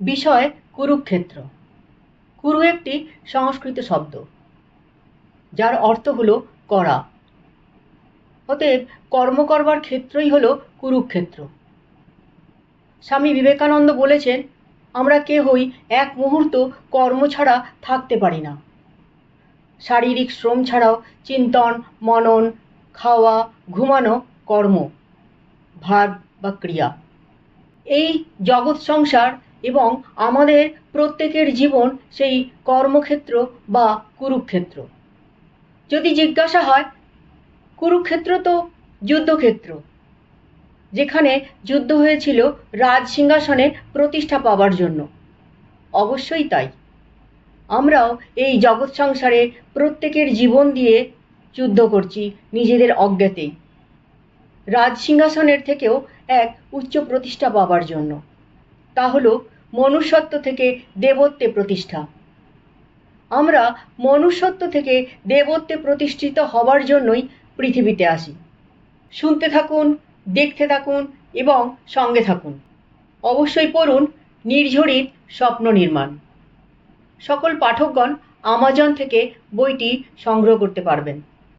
বিষয় কুরুক্ষেত্র। কুরু একটি সংস্কৃত শব্দ, যার অর্থ হল করা। অতএব কর্ম করবার ক্ষেত্রই হল কুরুক্ষেত্র। স্বামী বিবেকানন্দ বলেছেন, আমরা কেহই এক মুহূর্ত কর্ম ছাড়া থাকতে পারি না। শারীরিক শ্রম ছাড়াও চিন্তন, মনন, খাওয়া, ঘুমানো কর্ম ভাব বা ক্রিয়া। এই জগৎ সংসার এবং আমাদের প্রত্যেকের জীবন সেই কর্মক্ষেত্র বা কুরুক্ষেত্র। যদি জিজ্ঞাসা হয়, কুরুক্ষেত্র তো যুদ্ধক্ষেত্র, যেখানে যুদ্ধ হয়েছিল রাজ সিংহাসনের প্রতিষ্ঠা পাওয়ার জন্য। অবশ্যই তাই। আমরাও এই জগৎ সংসারে প্রত্যেকের জীবন দিয়ে যুদ্ধ করছি নিজেদের অজ্ঞাতেই। রাজ সিংহাসনের থেকেও এক উচ্চ প্রতিষ্ঠা পাবার জন্য। তা হলো মনুষ্যত্ব থেকে দেবত্বে প্রতিষ্ঠা। আমরা মনুষ্যত্ব থেকে দেবত্বে প্রতিষ্ঠিত হবার জন্যই পৃথিবীতে আসি। শুনতে থাকুন, দেখতে থাকুন এবং সঙ্গে থাকুন। অবশ্যই পড়ুন নির্ঝরিত স্বপ্ন নির্মাণ। সকল পাঠকগণ আমাজন থেকে বইটি সংগ্রহ করতে পারবেন।